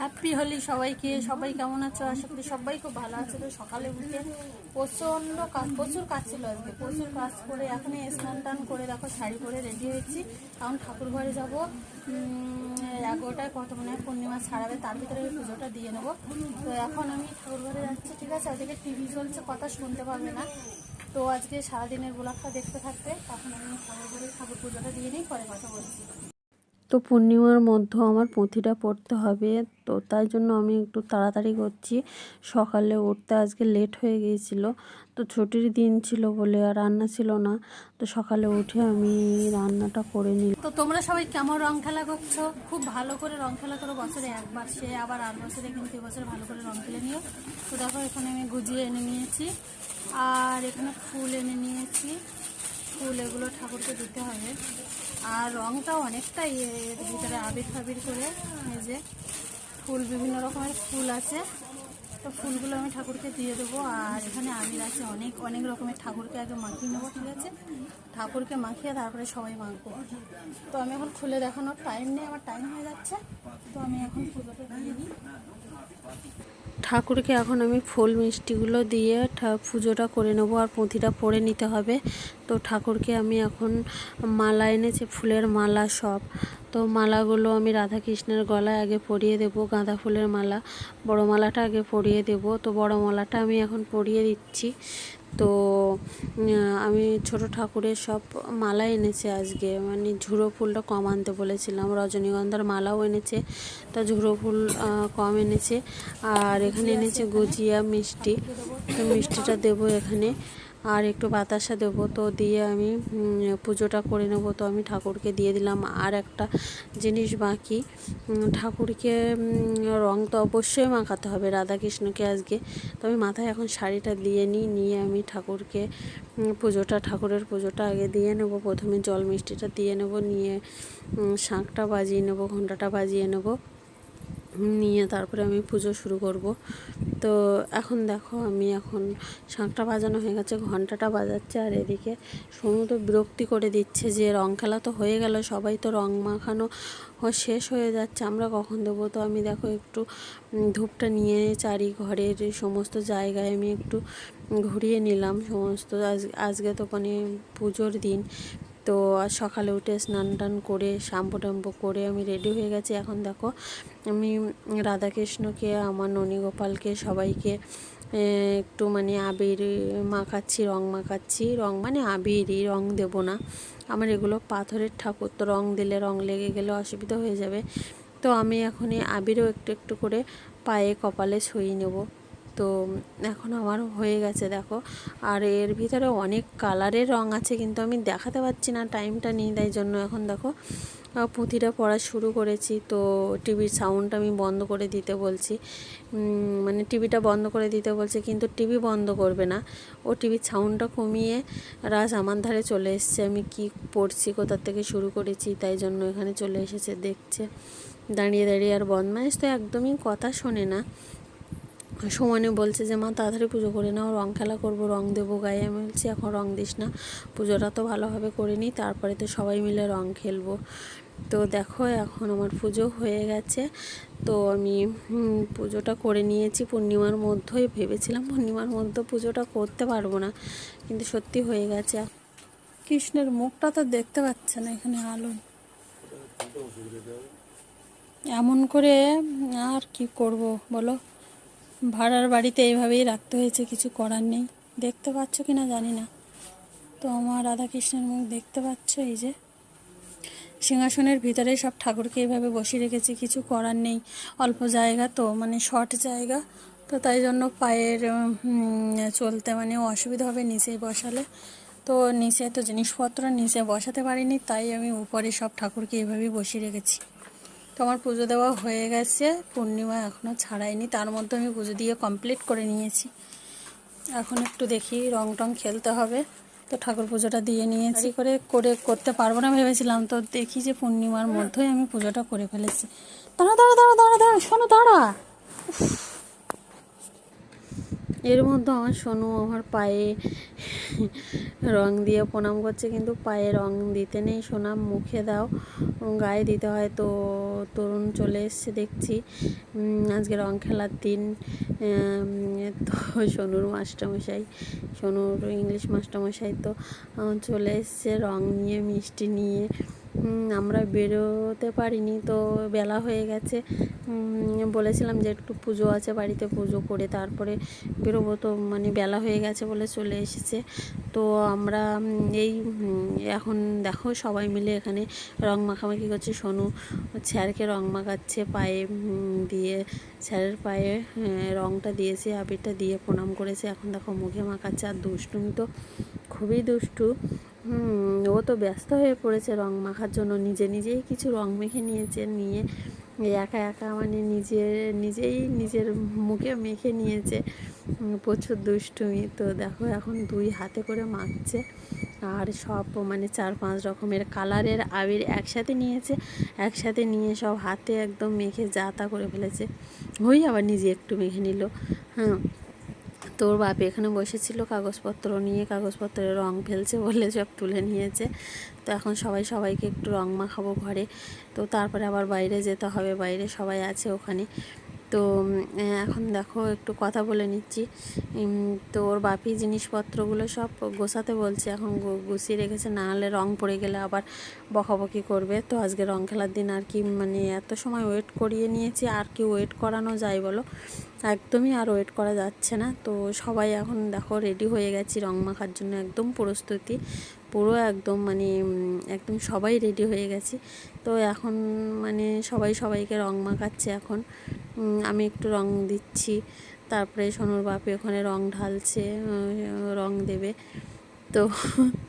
Happy Holi সবাইকে। সবাই কেমন আছো? আশা করি সবাই খুব ভালো আছে। তো সকালে উঠে প্রচণ্ড কাজ, প্রচুর কাজ ছিল আজকে। প্রচুর কাজ করে এখন স্নান টান করে দেখো শাড়ি পরে রেডি হয়েছি। এখন ঠাকুর ঘরে যাব এগারোটায় কত মনে হয় পূর্ণিমা ছাড়াবে, তার ভিতরে আমি পুজোটা দিয়ে নেব। তো এখন আমি ঠাকুর ঘরে যাচ্ছি, ঠিক আছে? ওদিকে টিভি চলছে, কথা শুনতে পারবে না। তো আজকে সারাদিনের ব্লগটা দেখতে থাকবে। তখন আমি ঠাকুর ঘরে ঠাকুর পুজোটা দিয়ে নিই, পরে কথা বলছি। তো পূর্ণিমার মধ্যে আমার পুঁথিটা পড়তে হবে, তো তাই জন্য আমি একটু তাড়াতাড়ি করছি। সকালে উঠতে আজকে লেট হয়ে গিয়েছিল, তো ছুটির দিন ছিল বলে আর রান্না ছিল না, তো সকালে উঠে আমি রান্নাটা করে নিই তো তোমরা সবাই কেমন রং খেলা করছ? খুব ভালো করে রং খেলা করো, বছরে একবার সে, আবার আট বছরে কিন্তু এবছর ভালো করে রং খেলে নিও। তো দেখো এখানে আমি গুজিয়ে এনে নিয়েছি, আর এখানে ফুল এনে নিয়েছি। ফুল এগুলো ঠাকুরকে দিতে হবে। আর রংটাও অনেকটাই এর ভিতরে আবির ফাবির করে এই যে ফুল, বিভিন্ন রকমের ফুল আছে। তো ফুলগুলো আমি ঠাকুরকে দিয়ে দেবো। আর এখানে আবির আছে, অনেক অনেক রকমের ঠাকুরকে আগে মাখিয়ে নেব, ঠিক আছে? ঠাকুরকে মাখিয়ে তারপরে সবাই মাখবো। তো আমি এখন খুলে দেখানোর টাইম নেই, আমার টাইম হয়ে যাচ্ছে। তো আমি এখন পুজোটা দিয়ে দিই। ঠাকুরকে এখন আমি ফুল মিষ্টিগুলো দিয়ে পুজোটা করে নেব আর পুঁথিটা পরে নিতে হবে। তো ঠাকুরকে আমি এখন মালা এনেছি, ফুলের মালা সব। তো মালাগুলো আমি রাধাকৃষ্ণের গলায় আগে পরিয়ে দেব, গাঁদা ফুলের মালা, বড় মালাটা আগে পরিয়ে দেব। তো বড় মালাটা আমি এখন পরিয়ে দিচ্ছি। তো আমি ছোট ঠাকুরের সব মালা এনেছে আজকে। মানে ঝুড়ো ফুলটা কম আনতে বলেছিলাম, রজনীগন্ধার মালাও এনেছে, তা ঝুড়ো ফুল কম এনেছে। আর এখানে এনেছে গুজিয়া মিষ্টি, তো মিষ্টিটা দেবো এখানে। আর একটু বাতাসা দেবো। তো দিয়ে আমি পুজোটা করে নেব। তো আমি ঠাকুরকে দিয়ে দিলাম। আর একটা জিনিস বাকি ঠাকুরকে রং তো অবশ্যই মাখাতে হবে রাধাকৃষ্ণকে আজকে। তো আমি মাথায় এখন শাড়িটা দিয়ে নিই, নিয়ে আমি ঠাকুরকে পুজোটা, ঠাকুরের পুজোটা আগে দিয়ে নেব। প্রথমে জল মিষ্টিটা দিয়ে নেব, নিয়ে শাঁখটা বাজিয়ে নেব, ঘণ্টাটা বাজিয়ে নেব। নিয়ে তারপরে আমি পুজো শুরু করব। তো এখন দেখো আমি এখন শাঁখটা বাজানো হয়ে গেছে, ঘন্টাটা বাজাচ্ছে আর এদিকে সোনু তো বিরক্তি করে দিচ্ছে যে রং খেলা তো হয়ে গেল, সবাই তো রং মাখানো শেষ হয়ে যাচ্ছে, আমরা কখন দেবো? তো আমি দেখো একটু ধূপটা নিয়ে চারি ঘরের সমস্ত জায়গায় আমি একটু ঘুরিয়ে নিলাম, সমস্ত আজ, আজকে তো মানে পুজোর দিন। তো সকালে উঠে স্নান টান করে, শ্যাম্পু ট্যাম্পু করে আমি রেডি হয়ে গেছি। এখন দেখো, আমি রাধাকৃষ্ণকে, আমার ননী গোপালকে সবাইকে একটু মানে আবির মাখাচ্ছি, রং মাখাচ্ছি। রং মানে আবিরই, রং দেব না। আমার এগুলো পাথরের ঠাকুর, তো রং দিলে রং লেগে গেলে অসুবিধা হয়ে যাবে। তো আমি এখন এই আবিরও একটু একটু করে পায়ে কপালে ছুঁয়ে নেব। তো এখন আমার হয়ে গেছে, দেখো। আর এর ভিতরে অনেক কালারের রং আছে, কিন্তু আমি দেখাতে পারছি না টাইমটা নেই, তাই জন্য এখন দেখো পুঁথিটা পড়া শুরু করেছি। তো টিভির সাউন্ডটা আমি বন্ধ করে দিতে বলছি। মানে টিভিটা বন্ধ করে দিতে বলছে, কিন্তু টিভি বন্ধ করবে না। ও টিভির সাউন্ডটা কমিয়ে রাজ আমার ধারে চলে এসছে। আমি কি পড়ছি কোথার থেকে শুরু করেছি, তাই জন্য এখানে চলে এসেছে, দেখছে। দাঁড়িয়ে দাঁড়িয়ে আর বদমাইশ তো একদমই কথা শোনে না। সমানে বলছে যে, মা, তাড়াতাড়ি পুজো করে নাও, রং খেলা করব, রং দেবো গায়ে। আমি বলছি, এখন রং দিস না, পুজোটা তো ভালোভাবে করে নিই তারপরে তো সবাই মিলে রং খেলব। তো দেখো, এখন আমার পুজো হয়ে গেছে। তো আমি পুজোটা করে নিয়েছি পূর্ণিমার মধ্যেই। ভেবেছিলাম পূর্ণিমার মধ্যে পুজোটা করতে পারব না, কিন্তু সত্যি হয়ে গেছে। কৃষ্ণের মুখটা তো দেখতে পাচ্ছে না এখানে আলো। এমন করে আর কি করব বলো? ভাড়ার বাড়িতে এইভাবেই রাখতে হয়েছে, কিছু করার নেই। দেখতে পাচ্ছ কি না জানি না। তো আমার রাধাকৃষ্ণের মুখ দেখতে পাচ্ছ এই যে? সিংহাসনের ভিতরে সব ঠাকুরকে এইভাবে বসিয়ে রেখেছি, কিছু করার নেই। অল্প জায়গা তো মানে শর্ট জায়গা। তো তাই জন্য পায়ের চলতে মানে অসুবিধা হবে নিচেই বসালে। তো নিচে তো জিনিসপত্র নিচে বসাতে পারিনি, তাই আমি উপরে সব ঠাকুরকে এইভাবেই বসিয়ে রেখেছি। তো আমার পুজো দেওয়া হয়ে গেছে। পূর্ণিমা এখনও ছাড়াইনি, তার মধ্যে আমি পুজো দিয়ে কমপ্লিট করে নিয়েছি। এখন একটু দেখি রং টং খেলতে হবে। তো ঠাকুর পুজোটা দিয়ে নিয়েছি করে করে করতে পারব না ভেবেছিলাম। তো দেখি যে পূর্ণিমার মধ্যেই আমি পুজোটা করে ফেলেছি। দাঁড়া দাঁড়া দাঁড়া দাঁড়া দাঁড়া, শোনো, দাঁড়া। এর মধ্যে আমার সোনু আমার পায়ে রং দিয়ে প্রণাম করছে, কিন্তু পায়ে রং দিতে নেই। সোনাম, মুখে দাও, গায়ে দিতে হয়। তো তরুণ চলে এসছে, দেখছি। আজকে রং খেলার দিন। তো সোনুর মাস্টারমশাই, সোনুর ইংলিশ মাস্টারমশাই তো চলে এসছে। রং নিয়ে, মিষ্টি নিয়ে আমরা বেরোতে পারিনি তো বেলা হয়ে গেছে। বলেছিলাম যে একটু পুজো আছে বাড়িতে পুজো করে তারপরে বেরোবো তো মানে বেলা হয়ে গেছে বলে চলে এসেছে। তো আমরা এই এখন দেখো সবাই মিলে এখানে রং মাখামাখি করছে। সোনু স্যারকে রং মাখাচ্ছে পায়ে দিয়ে স্যারের পায়ে আহ, রংটা দিয়েছে আবিরটা দিয়ে প্রণাম করেছে। এখন দেখো মুখে মাখাচ্ছে আর দুষ্টুমি তো খুবই দুষ্টু। হুম, ও তো ব্যস্ত হয়ে পড়েছে রং মাখার জন্য। নিজে নিজেই কিছু রং মেখে নিয়েছে নিয়ে একা একা মানে নিজে নিজেই নিজের মুখে মেখে নিয়েছে। প্রচুর দুষ্টুমি। তো দেখো এখন দুই হাতে করে মাখছে। আর সব মানে চার পাঁচ রকমের কালারের আবির একসাথে নিয়েছে। একসাথে নিয়ে সব হাতে একদম মেখে যা তা করে ফেলেছে। ওই আবার নিজে একটু মেখে নিল। হ্যাঁ। তোর বাপ এখানে বসেছিল, কাগজপত্র নিয়ে, কাগজপত্রে রং ফেলছে বলে সব তুলে নিয়েছে। তো এখন সবাই সবাইকে একটু রং মাখাবো ঘরে। তো তারপরে আবার বাইরে যেতে হবে, বাইরে সবাই আছে ওখানে। তো এখন দেখো একটু কথা বলে নিচ্ছি। তো ওর বাপি জিনিসপত্রগুলো সব গোছাতে বলছে। এখন গুছিয়ে রেখেছে। না হলে রং পড়ে গেলে আবার বকাবকি করবে। তো আজকে রং খেলার দিন আর কি মানে এত সময় ওয়েট করিয়ে নিয়েছি। আর কি ওয়েট করানো যায় বলো? একদমই আর ওয়েট করা যাচ্ছে না। তো সবাই এখন দেখো রেডি হয়ে গেছি রং মাখার জন্য। একদম প্রস্তুতি। পুরো একদম মানে একদম সবাই রেডি হয়ে গেছি। তো এখন মানে সবাই সবাইকে রং মাখাচ্ছে এখন। আমি একটু রং দিচ্ছি। তারপরে সোনুর বাপি ওখানে রং ঢালছে রং দেবে। তো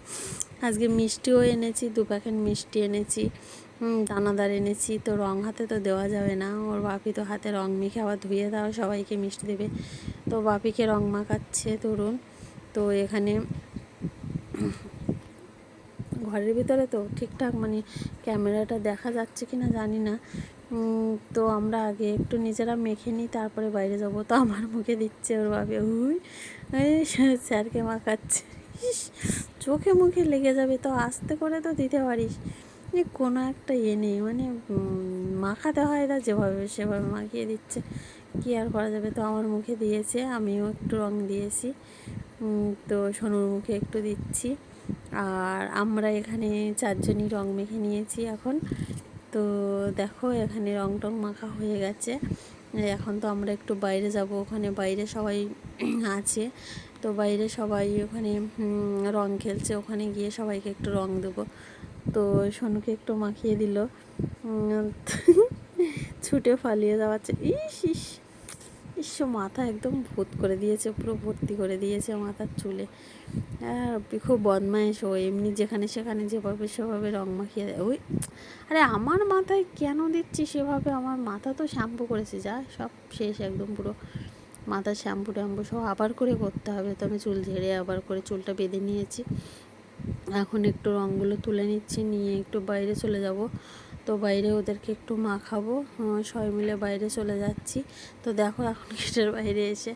আজকে মিষ্টিও এনেছি, দু প্যাকেট মিষ্টি এনেছি দানাদার এনেছি। তো রং হাতে তো দেওয়া যাবে না। ওর বাপি তো হাতে রং মেখে আবার ধুয়ে দাও, সবাইকে মিষ্টি দেবে। তো বাপিকে রং মাখাচ্ছে তরুণ। তো এখানে ঘরের ভিতরে তো ঠিকঠাক মানে ক্যামেরাটা দেখা যাচ্ছে কি না জানি না। তো আমরা আগে একটু নিজেরা মেখে নিই, তারপরে বাইরে যাব। তো আমার মুখে দিচ্ছে ওর বাবা উই স্যারকে মাখাচ্ছে। চোখে মুখে লেগে যাবে তো, আস্তে করে তো দিতে পারিস। কোনো একটা ইয়ে নেই মানে মাখাতে হয় না যেভাবে সেভাবে মাখিয়ে দিচ্ছে। কী আর করা যাবে? তো আমার মুখে দিয়েছে, আমিও একটু রং দিয়েছি। তো সোনুর মুখে একটু দিচ্ছি। আর আমরা এখানে চারজনই রং মেখে নিয়েছি এখন। তো দেখো, এখানে রং টং মাখা হয়ে গেছে। এখন তো আমরা একটু বাইরে যাব, ওখানে বাইরে সবাই আছে। তো বাইরে সবাই ওখানে রং খেলছে, ওখানে গিয়ে সবাইকে একটু রং দেবো। তো সোনুকে একটু মাখিয়ে দিল। ছুটে পালিয়ে যাওয়াচ্ছে। ইস ইস ইস, মাথা একদম ভূত করে দিয়েছে, পুরো ভর্তি করে দিয়েছে মাথার চুলে। খুব বদমাইশ ও এমনি যেখানে সেখানে যেভাবে সেভাবে রং মাখিয়ে দেয়। ওই, আরে আমার মাথায় কেন দিচ্ছি সেভাবে? আমার মাথা তো শ্যাম্পু করেছে, যা সব শেষ একদম পুরো। মাথার শ্যাম্পু ট্যাম্পু সব আবার করে করতে হবে, তো আমি চুল ঝেড়ে আবার করে চুলটা বেঁধে নিয়েছি। এখন একটু রঙগুলো তুলে নিচ্ছি, নিয়ে একটু বাইরে চলে যাব। তো বাইরে ওদেরকে একটু মাখাবো সবাই মিলে বাইরে চলে যাচ্ছি। তো দেখো এখন গেটের বাইরে এসে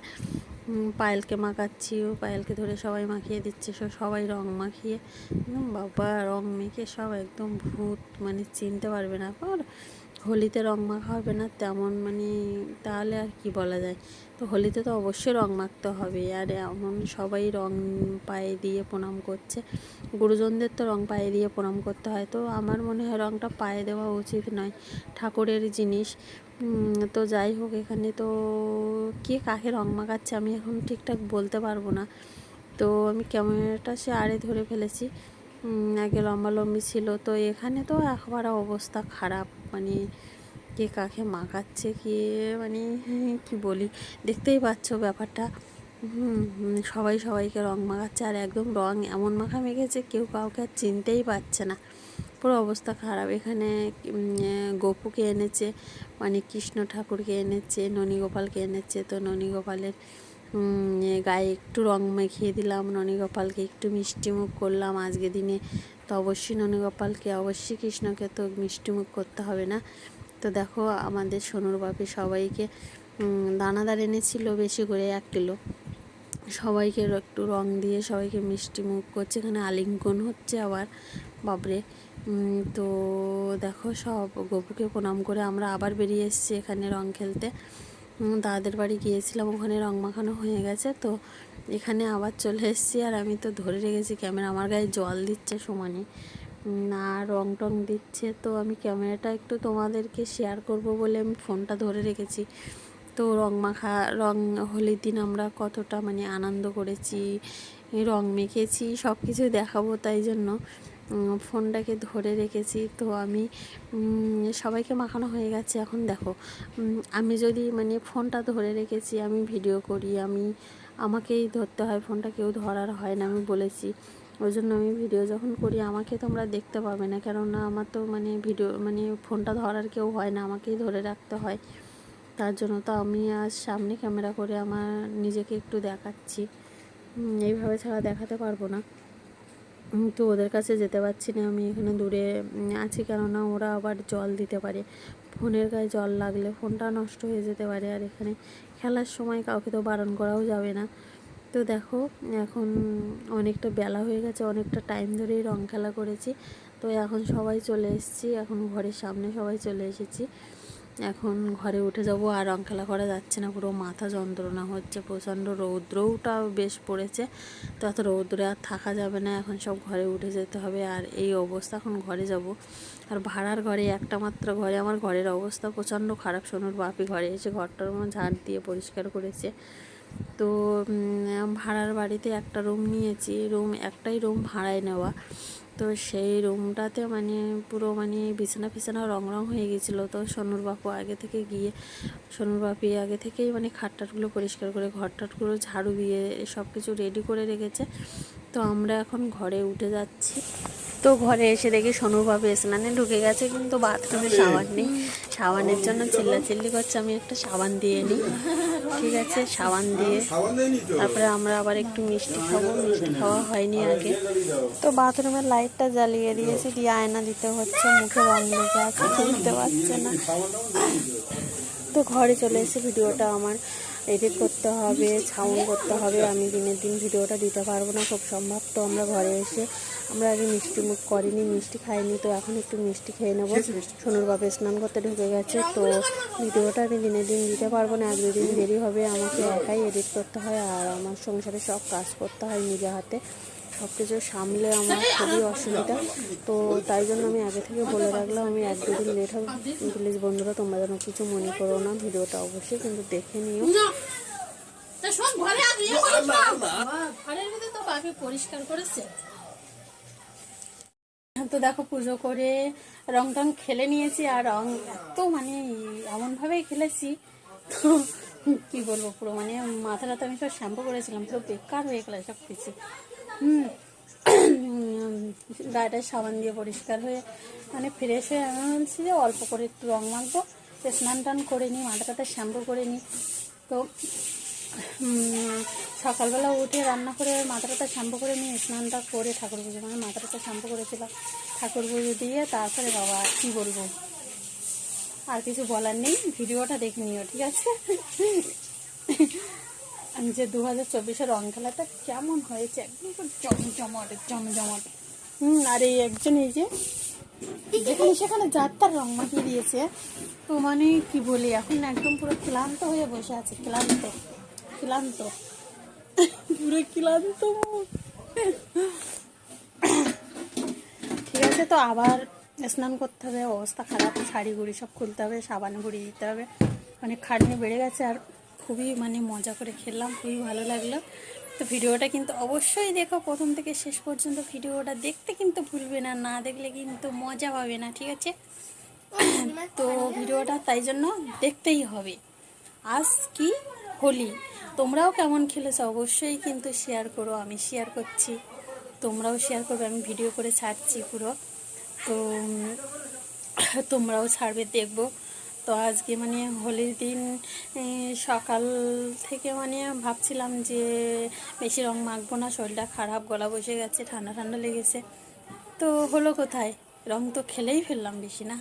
পায়েলকে মাখাচ্ছি, ও পায়েলকে ধরে সবাই মাখিয়ে দিচ্ছে, সব সবাই রং মাখিয়ে। বাবা, রং মেখে সব একদম ভূত মানে চিনতে পারবে না। আর হোলিতে রং মাখা হবে না, তেমন মানে তাহলে আর কি বলা যায়? তো হোলিতে তো অবশ্যই রং মাখতে হবে। আর এমন সবাই রং পায়ে দিয়ে প্রণাম করছে। গুরুজনদের তো রং পায়ে দিয়ে প্রণাম করতে হয়। তো আমার মনে হয় রংটা পায়ে দেওয়া উচিত নয়, ঠাকুরের জিনিস। তো যাই হোক, এখানে তো কে কাকে রং মাখাচ্ছে আমি এখন ঠিকঠাক বলতে পারব না। তো আমি ক্যামেরাটা সে আড়ে ধরে ফেলেছি। আগে লম্বালম্বি ছিল। তো এখানে তো একবার অবস্থা খারাপ। মানে কে কাকে মাখাচ্ছে কে মানে কি বলি? দেখতেই পাচ্ছ ব্যাপারটা। সবাই সবাইকে রং মাখাচ্ছে আর একদম রং এমন মাখা মেখেছে কেউ কাউকে আর চিনতেই পারছে না। পুরো অবস্থা খারাপ। এখানে গোপুকে এনেছে মানে কৃষ্ণ ঠাকুরকে এনেছে ননীগোপালকে এনেছে। তো ননীগোপালের উম, এ গায়ে একটু রং মাখিয়ে দিলাম, ননীগোপালকে একটু মিষ্টি মুখ করলাম। আজকে দিনে তো অবশ্যই ননীগোপালকে, অবশ্যই কৃষ্ণকে তো মিষ্টি মুখ করতে হবে না। তো দেখো, আমাদের সোনুর বাপি সবাইকে দানাদার এনেছিল বেশি করে এক কিলো। সবাইকে একটু রং দিয়ে সবাইকে মিষ্টি মুখ করছে, এখানে আলিঙ্গন হচ্ছে আবার বাবরে তো দেখো, সব গপুকে প্রণাম করে আমরা আবার বেরিয়ে এসেছি এখানে রং খেলতে। দাদাদের বাড়ি গিয়েছিলাম, ওখানে রং মাখানো হয়ে গেছে, তো এখানে আবার চলে এসেছি, আর আমি তো ধরে রেখেছি ক্যামেরা, আমার গায়ে জল দিচ্ছে সমানে। না, রং টং দিচ্ছে, তো আমি ক্যামেরাটা একটু তোমাদেরকে শেয়ার করব বলে আমি ফোনটা ধরে রেখেছি। তো রং মাখা, রং হোলির দিন আমরা কতটা মানে আনন্দ করেছি, রং মেখেছি সব কিছু দেখাবো তাই জন্য। ফোনটাকে ধরে রেখেছি। তো আমি সবাইকে মাখানো হয়ে গেছে। এখন দেখো আমি যদি মানে ফোনটা ধরে রেখেছি, আমি ভিডিও করি, আমি, আমাকেই ধরতে হয় ফোনটা, কেউ ধরার হয় না, আমি বলেছি। ওই জন্য আমি ভিডিও যখন করি, আমাকে তোমরা দেখতে পাবে না। কেননা আমার তো মানে ভিডিও মানে ফোনটা ধরার কেউ হয় না, আমাকেই ধরে রাখতে হয়। তার জন্য তো আমি আজ সামনে ক্যামেরা করে আমার নিজেকে একটু দেখাচ্ছি। এইভাবে ছাড়া দেখাতে পারব না। তো ওদের কাছে যেতে পারছি না, আমি এখানে দূরে আছি কেননা ওরা আবার জল দিতে পারে। ফোনের গায়ে জল লাগলে ফোনটা নষ্ট হয়ে যেতে পারে আর এখানে খেলার সময় কাউকে তো বারণ করাও যাবে না। তো দেখো, এখন অনেকটা বেলা হয়ে গেছে, অনেকটা টাইম ধরেই রং খেলা করেছি। তো এখন সবাই চলে এসেছি, এখন ঘরের সামনে সবাই চলে এসেছি। এখন ঘরে উঠে যাব আর রং খেলা করা যাচ্ছে না, পুরো মাথা যন্ত্রণা হচ্ছে, প্রচণ্ড রৌদ্রটাও বেশ পড়েছে। তো এত রৌদ্রে আর থাকা যাবে না, এখন সব ঘরে উঠে যেতে হবে আর এই অবস্থা, এখন ঘরে যাব। আর ভাড়ার ঘরে, একটা মাত্র ঘরে, আমার ঘরের অবস্থা প্রচণ্ড খারাপ, সোনুর বাপি ঘরে এসে ঘরটার মধ্যে ঝাড় দিয়ে পরিষ্কার করেছে। তো ভাড়ার বাড়িতে একটা রুম নিয়েছি রুম একটাই রুম ভাড়ায় নেওয়া। তো সেই রুমটাতে মানে পুরো মানে বিছানা ফিছানা রং রং হয়ে গেছিল। তো সোনুর বাপু আগে থেকে গিয়ে, সোনুর বাপি আগে থেকেই মানে খাট টাটগুলো পরিষ্কার করে ঘর টাটগুলো ঝাড়ু দিয়ে সব কিছু রেডি করে রেখেছে। তো আমরা এখন ঘরে উঠে যাচ্ছি। তো ঘরে এসে দেখি সোনুর বাপি স্নানে ঢুকে গেছে, কিন্তু বাথরুমে সাবান নেই। সাবানের জন্য চিল্লাচিল্লি করছে, আমি একটা সাবান দিয়ে নিই। ঠিক আছে সাবান দিয়ে তারপরে আমরা আবার একটু মিষ্টি খাব। মিষ্টি খাওয়া হয়নি আগে। তো বাথরুমের লাইটটা জ্বালিয়ে দিয়েছি, দিয়ে আয়না দিতে হচ্ছে, মুখে লেগে আছে, বুঝতে পারছে না। তো ঘরে চলে এসে ভিডিওটা আমার এডিট করতে হবে ছাউন করতে হবে। আমি দিনের দিন ভিডিওটা দিতে পারব না খুব সম্ভব। তো আমরা ঘরে এসে আমরা আগে মিষ্টি মুখ করিনি মিষ্টি খাইনি। তো এখন একটু মিষ্টি খেয়ে নেব। সোনুর বাবা স্নান করতে ঢুকে গেছে। তো ভিডিওটা আমি দিনের দিন দিতে পারব না। এক দুদিন দেরি হবে। আমাকে একাই এডিট করতে হয় আর আমার সংসারে সব কাজ করতে হয় নিজে হাতে। সব কিছু সামলে আমার খুবই অসুবিধা। তো তাই জন্য আমি আগে থেকে বলে রাখলাম আমি এক দুদিন লেট হবে। প্লিজ বন্ধুরা তোমরা যেন কিছু মনে করো না। ভিডিওটা অবশ্যই কিন্তু দেখে নিও। ঘরের তো পরিষ্কার করেছে। তো দেখো পুজো করে রং টং খেলে নিয়েছি আর রং এত মানে এমনভাবেই খেলেছি। তো কি বলব পুরো মানে মাথাটা তো আমি সব শ্যাম্পু করেছিলাম পুরো বেকার হয়ে গেল সব কিছু গায়েটা সাবান দিয়ে পরিষ্কার হয়ে মানে ফ্রেশ হয়ে আমি বলছি যে অল্প করে একটু রং মাখবো স্নান টান করে নিই মাথাটাতে শ্যাম্পু করে নিই। তো সকালবেলা উঠে রান্না করে মাথাটা শ্যাম্পু করে নিয়ে স্নানটা করে ঠাকুর পুজো মানে মাথাটা শ্যাম্পু করেছিলাম। ঠাকুর পুজো দিয়ে তারপরে বাবা, কি বলব? আর কিছু বলার নেই, ভিডিওটা দেখে নিও, ঠিক আছে? যে দু হাজার চব্বিশের রং খেলাটা কেমন হয়েছে? একদম জমজমাট জমজমাট। হুম, আর এই একজন এই যে, যেখানে সেখানে যার তার রং মাখিয়ে দিয়েছে। তো মানে কি বলি, এখন একদম পুরো ক্লান্ত হয়ে বসে আছে, ক্লান্ত ক্লান্ত। পুরো ক্লান্ত। ঠিক আছে তো, আবার স্নান করতে হবে, অবস্থা খারাপ, শাড়ি গুড়ি সব খুলতে হবে, সাবান গুড়ি দিতে হবে। অনেক খাটনি বেড়ে গেছে আর খুবই মানে মজা করে খেললাম, খুবই ভালো লাগল। তো ভিডিওটা কিন্তু অবশ্যই দেখো, প্রথম থেকে শেষ পর্যন্ত ভিডিওটা দেখতে কিন্তু ভুলবে না না দেখলে কিন্তু মজা পাবে না, ঠিক আছে? তো ভিডিওটা তাই জন্য দেখতেই হবে। আজ কি হোলি? তোমরাও কেমন খেলেছো? অবশ্যই কিন্তু শেয়ার করো, আমি শেয়ার করছি। তোমরাও শেয়ার করবে, আমি ভিডিও করে ছাড়ছি পুরো। তো তোমরাও ছাড়বে, দেখব। তো আজকে মানে হোলির দিন সকাল থেকে মানে ভাবছিলাম যে বেশি রং মাখবো না, শরীরটা খারাপ, গলা বসে গেছে, ঠান্ডা ঠান্ডা লেগেছে। তো হলো কোথায়? রং তো খেলেই ফেললাম বেশি না।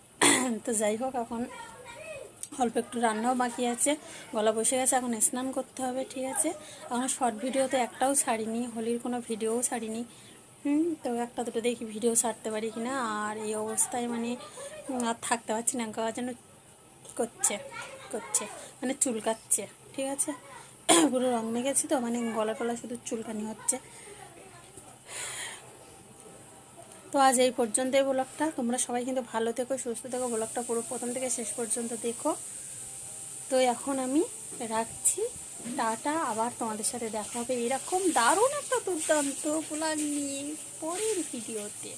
তো যাই হোক, এখন অল্প একটু রান্নাও বাকি আছে। গলা বসে গেছে, এখন স্নান করতে হবে, ঠিক আছে। এখন শর্ট ভিডিওতে একটাও ছাড়িনি, হোলির কোনো ভিডিওও ছাড়িনি। হুম, তো একটা দুটো দেখি, ভিডিও ছাড়তে পারি কিনা? আর এই অবস্থায় মানে আর থাকতে পারছি না, গা যেন করছে করছে মানে চুলকাচ্ছে, ঠিক আছে? পুরো রং মেখেছি তো মানে গলা টলা শুধু চুলকানি হচ্ছে। তো আজ এই পর্যন্ত এই ব্লগটা। তোমরা সবাই কিন্তু ভালো থেকো, সুস্থ থেকো। ব্লগটা পুরো প্রথম থেকে শেষ পর্যন্ত দেখো। তো এখন আমি রাখছি। টাটা আবার তোমাদের সাথে দেখা হবে এরকম দারুণ একটা দুর্দান্ত ব্লগ নিয়ে পরের ভিডিওতে।